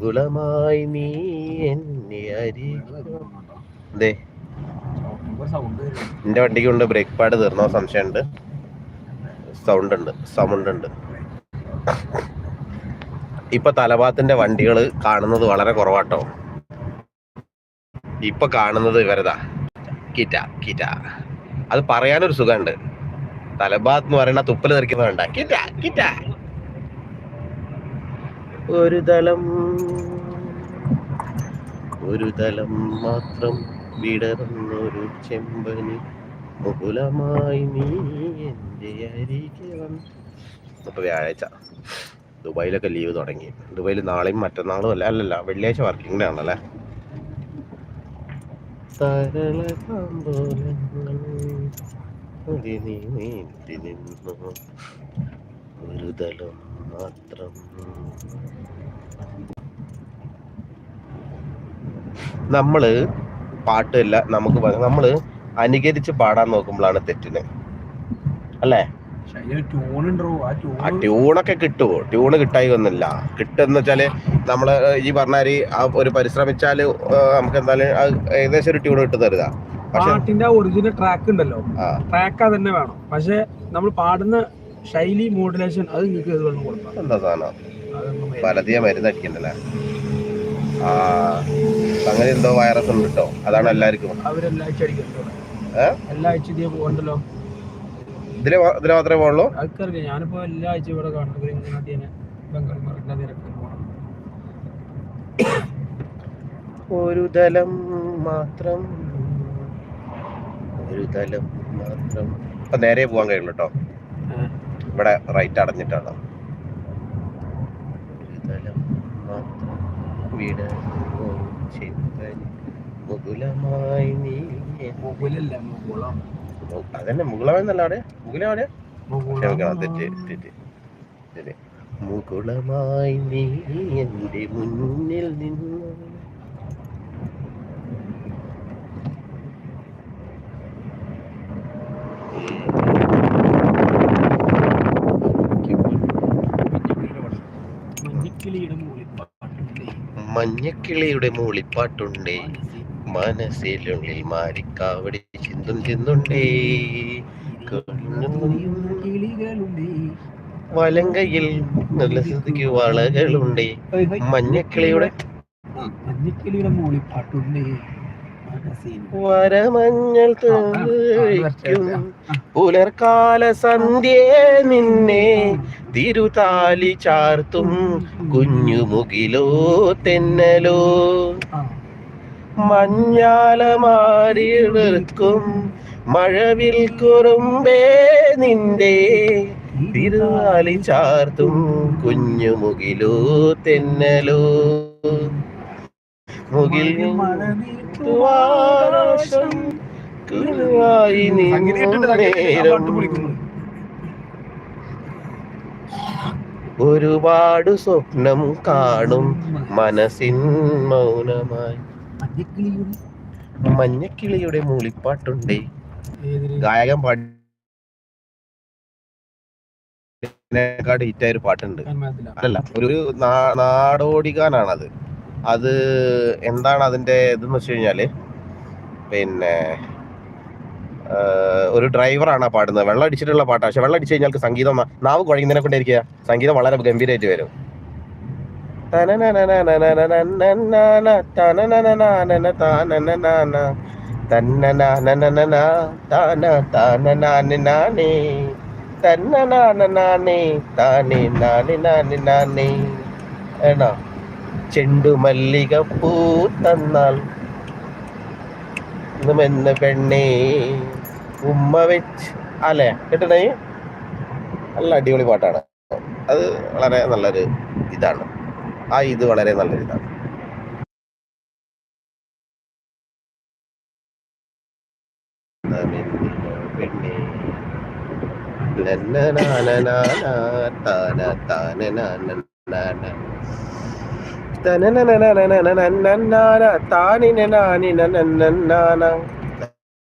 മുകുളമായി നീ എന്നെ അരികെ എന്റെ വണ്ടിക്ക് കൊണ്ട് ബ്രേക്ക് പാഡ് തീർന്നോ? സംശയമുണ്ട്. സൗണ്ട് ഉണ്ട് സൗണ്ട് ഉണ്ട് ഇപ്പൊ തലഭാത്തിന്റെ വണ്ടികൾ കാണുന്നത് വളരെ കുറവാട്ടോ. ഇപ്പൊ കാണുന്നത് ഇവരതാ. കിറ്റ കിറ്റ. അത് പറയാനൊരു സുഖമുണ്ട്. തലഭാത്ത് എന്ന് പറയുന്ന തുപ്പൽ തെറിക്കുന്ന വേണ്ട. കിറ്റ കിറ്റ. ഒരു തലം. ഒരു തലം മാത്രം വിടർന്നൊരു ചെമ്പനി മുകുലമായി നീ എന്റെ അരികെ വന്നു. വ്യാഴാഴ്ച. ദുബായിലൊക്കെ ലീവ് തുടങ്ങി. ദുബായിൽ നാളെയും മറ്റന്നാളും അല്ല അല്ലല്ല വെള്ളിയാഴ്ച വർക്കിംഗ് ഡേ ആണല്ലേ? ഒരു തലം മാത്രം. നമ്മൾ പാട്ടില്ല നമുക്ക് നമ്മൾ അനുകരിച്ച് പാടാൻ നോക്കുമ്പോഴാണ് തെറ്റിന്. അല്ലേ? ആ ട്യൂണൊക്കെ കിട്ടുമോ ട്യൂണ് കിട്ടായി ഒന്നുമില്ല കിട്ടുന്ന വെച്ചാൽ നമ്മൾ ഈ പറഞ്ഞാൽ ആ ഒരു പരിശ്രമിച്ചാൽ നമുക്ക് എന്തായാലും ആ ഏകദേശം ഒരു ട്യൂൺ കിട്ടും തരുതാ പാട്ടിന്റെ ഒറിജിനൽ ട്രാക്ക് ഉണ്ടല്ലോ. ട്രാക്ക് തന്നെ വേണം. പക്ഷെ നമ്മൾ പാടുന്ന ശൈലി മോഡുലേഷൻ അത് നിങ്ങൾക്ക് ഏത് വേണം കൊടുക്കാം. എന്താ സാധനം? പലതീയ മരുന്ന് അടിക്കണ്ടല്ലേ ആ അങ്ങനെ എന്തോ വൈറസ് ഉണ്ട് കേട്ടോ അതാണ് എല്ലാവർക്കും അവരെല്ലാ ആഴ്ച അടിക്കുന്നുണ്ടോ ഏ? എല്ലാ ആഴ്ച ഇതേ പോകണ്ടല്ലോ ഇതിൽ മാത്രമേ പോകുള്ളൂ ഞാനിപ്പോ എല്ലാ ആഴ്ച ഇവിടെ കാണുന്നത് ഇങ്ങനെ അതിനെ ബംഗാൾ മറിന്റെ തിരക്ക് പോകണം ഒരു തലം മാത്രം. ഒരു തലം മാത്രം. നേരെ പോവാൻ കഴിയുള്ളൂ കേട്ടോ ഇവിടെ റൈറ്റ് അടഞ്ഞിട്ടാണ്. മുകുലമായി നീ മുകുലല്ല മുകുളം. അതന്നെ മുകുളമെന്നല്ല അവിടെ? മുകുലം തെറ്റ് തെറ്റ്. മുകുളമായി നീ എന്റെ മുന്നിൽ നിന്നു മഞ്ഞക്കിളിയുടെ മൂളിപ്പാട്ടുണ്ട് മഞ്ഞക്കിളിയുടെ മൂളിപ്പാട്ടുണ്ടേ. മനസ്സിലുള്ളിൽ മാരിക്കാവടി ചിന്തും ചിന്തുണ്ടേ വലം വലങ്കയിൽ നല്ല സ്ഥിതിക്ക് വളകളുണ്ടേ. മഞ്ഞക്കിളിയുടെ മഞ്ഞക്കിളിയുടെ മൂളിപ്പാട്ടുണ്ടേ. വരമഞ്ഞൾ തേക്കും പുലർക്കാല സന്ധ്യേ നിന്നെ. തിരുതാലി ചാർത്തും കുഞ്ഞുമുകിലോ തെന്നലോ. മഞ്ഞാലമാരി നിൽക്കും മഴവിൽ കുറുമ്പേ നിന്റെ. തിരുതാലി ചാർത്തും കുഞ്ഞു മുകിലോ തെന്നലോ. മുകിൽ നേരം ഒരുപാട് സ്വപ്നം കാണും മനസ്സിൻ മൗനമായി. മഞ്ഞക്കിളിയുടെ മൂളിപ്പാട്ടുണ്ടേ. ഗായകൻ പാട്ട് ഹിറ്റായ ഒരു പാട്ടുണ്ട്. അല്ലല്ല ഒരു ഒരു നാ- നാടോടികാനാണത് അത് എന്താണ് അതിന്റെ ഇതെന്ന് വെച്ച് കഴിഞ്ഞാൽ പിന്നെ ഒരു ഡ്രൈവറാണ് ആ പാടുന്നത്. വെള്ളം അടിച്ചിട്ടുള്ള പാട്ടാണ് പക്ഷെ വെള്ളം അടിച്ചു കഴിഞ്ഞാൽ സംഗീതം നാവ് കുഴങ്ങുന്നതിനെ കൊണ്ടിരിക്കുക സംഗീതം വളരെ ഗംഭീരമായിട്ട് വരും. ചെണ്ടുമല്ലിക പൂ തന്നാൽ പെണ്ണേ. ഉമ്മ വെച്ച് അല്ലേ കേട്ടിട്ടേ നല്ല അടിപൊളി പാട്ടാണ് അത് വളരെ നല്ലൊരു ഇതാണ് ആ ഇത് വളരെ നല്ലൊരു ഇതാണ് തന്നെ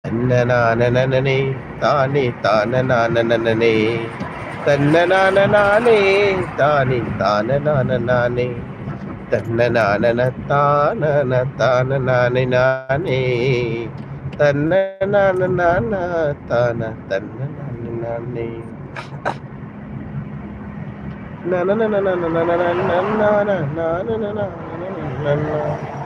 தன்னனானனே தானே தானனானனே தன்னனானனானே தானே தானனானனானே. தன்னனானன தானன தானனானே நானே தன்னனானனான. தான தன்னனானே நன நன நன நன நன நன நன நன நன